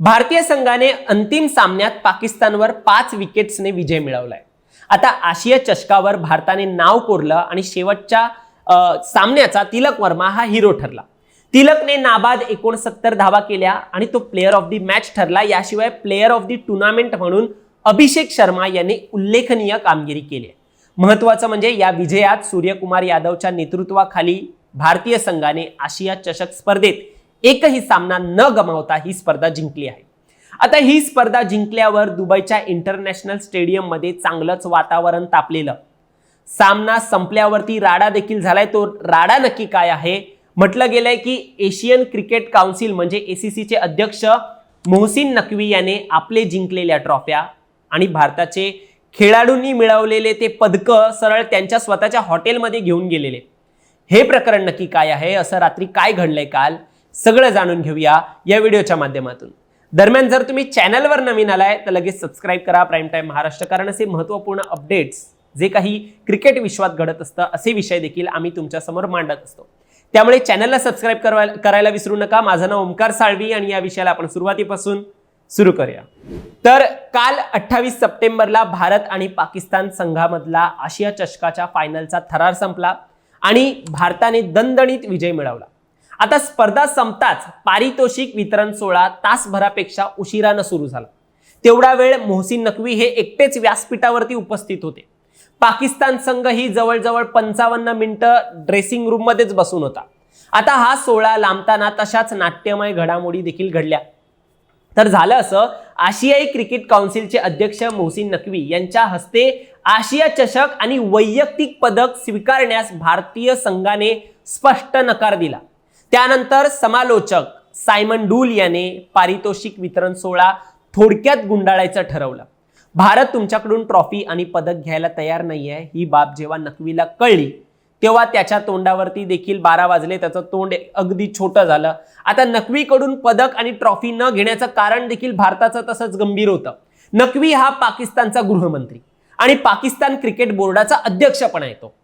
भारतीय संघाने अंतिम सामन्यात पाकिस्तानवर पाच विकेट्सने विजय मिळवलाय. आता आशिया चषकावर भारताने नाव कोरलं आणि शेवटच्या सामन्याचा तिलक वर्मा हा हिरो ठरला. तिलकने नाबाद एकोणसत्तर धावा केल्या आणि तो प्लेअर ऑफ दी मॅच ठरला. याशिवाय प्लेअर ऑफ दी टुर्नामेंट म्हणून अभिषेक शर्मा यांनी उल्लेखनीय कामगिरी केली आहे. महत्वाचं म्हणजे या विजयात सूर्यकुमार यादवच्या नेतृत्वाखाली भारतीय संघाने आशिया चषक स्पर्धेत एकही सामना न गमावता ही स्पर्धा जिंकली आहे. आता ही स्पर्धा जिंकल्यावर दुबईच्या इंटरनॅशनल स्टेडियममध्ये चांगलंच वातावरण तापलेलं. सामना संपल्यावरती राडा देखील झालाय. तो राडा नक्की काय आहे? म्हटलं गेलंय की एशियन क्रिकेट काउन्सिल म्हणजे एसीसीचे अध्यक्ष मोहसिन नकवी याने आपले जिंकलेल्या ट्रॉफ्या आणि भारताचे खेळाडूंनी मिळवलेले ते पदकं सरळ त्यांच्या स्वतःच्या हॉटेलमध्ये घेऊन गेलेले. हे प्रकरण नक्की काय आहे? असं रात्री काय घडलंय काल? सगळं जाणून घेऊया या व्हिडिओच्या माध्यमातून. दरम्यान जर तुम्ही चॅनलवर नवीन आलाय तर लगेच सबस्क्राईब करा. प्राईम टाईम महाराष्ट्र कारण असे महत्त्वपूर्ण अपडेट्स जे काही क्रिकेट विश्वात घडत असतं असे विषय देखील आम्ही तुमच्यासमोर मांडत असतो. त्यामुळे चॅनलला सबस्क्राईब करवा करायला विसरू नका. माझं नाव ओमकार साळवी आणि या विषयाला आपण सुरुवातीपासून सुरू करूया. तर काल अठ्ठावीस सप्टेंबरला भारत आणि पाकिस्तान संघामधला आशिया चषकाच्या फायनलचा थरार संपला आणि भारताने दणदणीत विजय मिळवला. आता स्पर्धा संपताच पारितोषिक वितरण सोहळा तासभरापेक्षा उशिरानं सुरू झाला. तेवढा वेळ मोहसिन नकवी हे एकटेच व्यासपीठावरती उपस्थित होते. पाकिस्तान संघ ही जवळजवळ पंचावन्न मिनिटं ड्रेसिंग रूममध्येच बसून होता. आता हा सोहळा लांबताना तशाच नाट्यमय घडामोडी देखील घडल्या. तर झालं असं आशियाई क्रिकेट काउन्सिलचे अध्यक्ष मोहसिन नकवी यांच्या हस्ते आशिया चषक आणि वैयक्तिक पदक स्वीकारण्यास भारतीय संघाने स्पष्ट नकार दिला. त्यानंतर समालोचक सायमन डूल याने पारितोषिक वितरण सोहळा थोडक्यात गुंडाळायचं ठरवलं. भारत तुमच्याकडून ट्रॉफी आणि पदक घ्यायला तयार नाही आहे ही बाब जेव्हा नकवीला कळली तेव्हा त्याच्या तोंडावरती देखील बारा वाजले त्याचं तोंड अगदी छोटं झालं. आता नकवीकडून पदक आणि ट्रॉफी न घेण्याचं कारण देखील भारताचं तसंच गंभीर होतं. नकवी हा पाकिस्तानचा गृहमंत्री आणि पाकिस्तान क्रिकेट बोर्डाचा अध्यक्ष पण आहे तो.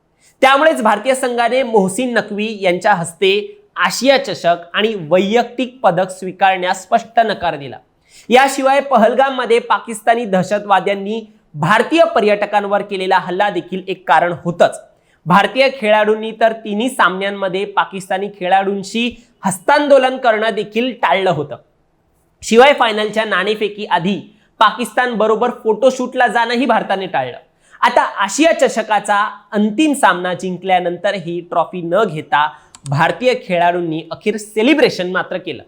त्यामुळेच भारतीय संघाने मोहसिन नकवी यांच्या हस्ते आशिया चषक आणि वैयक्तिक पदक स्वीकारण्यास स्पष्ट नकार दिला. याशिवाय पहलगाममध्ये पाकिस्तानी दहशतवाद्यांनी भारतीय पर्यटकांवर केलेला हल्ला देखील एक कारण होतच. भारतीय खेळाडूंनी तर तिन्ही सामन्यांमध्ये पाकिस्तानी खेळाडूंशी हस्तांदोलन करणं देखील टाळलं होतं. शिवाय फायनलच्या नाणेफेकी आधी पाकिस्तान बरोबर फोटोशूटला जाणंही भारताने टाळलं. आता आशिया चषकाचा अंतिम सामना जिंकल्यानंतर ही ट्रॉफी न घेता भारतीय खेळाडूंनी अखेर सेलिब्रेशन मात्र केलं.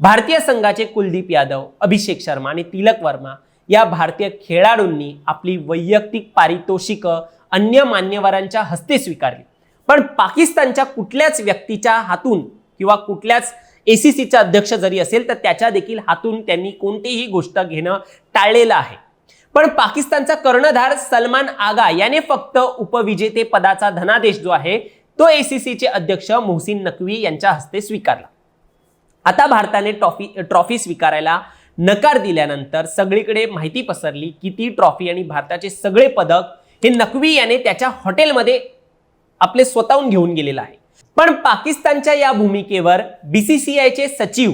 भारतीय संघाचे कुलदीप यादव अभिषेक शर्मा आणि तिलक वर्मा या भारतीय खेळाडूंनी आपली वैयक्तिक पारितोषिकं अन्य मान्यवरांच्या हस्ते स्वीकारली. पण पाकिस्तानच्या कुठल्याच व्यक्तीच्या हातून किंवा कुठल्याच एसीसीचा अध्यक्ष जरी असेल तर त्याच्या देखील हातून त्यांनी कोणतीही गोष्ट घेणं टाळलेलं आहे. पण पाकिस्तानचा कर्णधार सलमान आगा याने फक्त उपविजेते पदाचा धनादेश जो आहे तो एसीसीचे अध्यक्ष मोहसिन नकवी यांच्या हस्ते स्वीकारला. आता भारताने ट्रॉफी ट्रॉफी स्वीकारायला नकार दिल्यानंतर सगळीकडे माहिती पसरली की ती ट्रॉफी आणि भारताचे सगळे पदक हे नकवी याने त्याच्या हॉटेलमध्ये आपले स्वतःहून घेऊन गेलेलं आहे. पण पाकिस्तानच्या या भूमिकेवर बीसीसीआयचे सचिव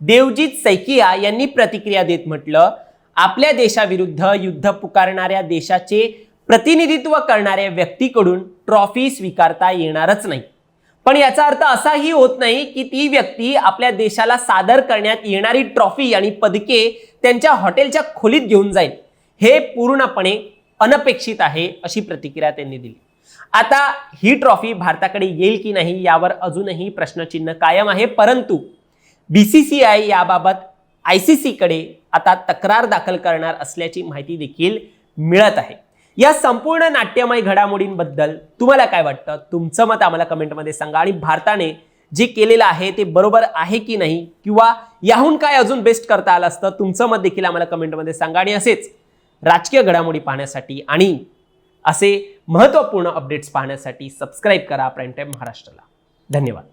देवजीत सैकिया यांनी प्रतिक्रिया देत म्हटलं आपल्या देशाविरुद्ध युद्ध पुकारणाऱ्या देशाचे प्रतिनिधित्व करणाऱ्या व्यक्तीकडून ट्रॉफी स्वीकारता येणारच नाही. पण याचा अर्थ असाही होत नाही की ती व्यक्ती आपल्या देशाला सादर करण्यात येणारी ट्रॉफी आणि पदके त्यांच्या हॉटेलच्या खोलीत घेऊन जाईल. हे पूर्णपणे अनपेक्षित आहे अशी प्रतिक्रिया त्यांनी दिली. आता ही ट्रॉफी भारताकडे येईल की नाही यावर अजूनही प्रश्नचिन्ह कायम आहे. परंतु बी सी सी आय याबाबत आय सी सीकडे आता तक्रार दाखल करणार असल्याची माहिती देखील मिळत आहे. या संपूर्ण नाट्यमय घडामोडींबद्दल तुम्हाला काय वाटतं? तुमचं मत आम्हाला कमेंटमध्ये सांगा. आणि भारताने जे केलेलं आहे ते बरोबर आहे की नाही? किंवा याहून काय अजून बेस्ट करता आलं असतं? तुमचं मत देखील आम्हाला कमेंटमध्ये सांगा. आणि असेच राजकीय घडामोडी पाहण्यासाठी आणि असे महत्त्वपूर्ण अपडेट्स पाहण्यासाठी सबस्क्राईब करा. प्राईम टाईम महाराष्ट्राला. धन्यवाद.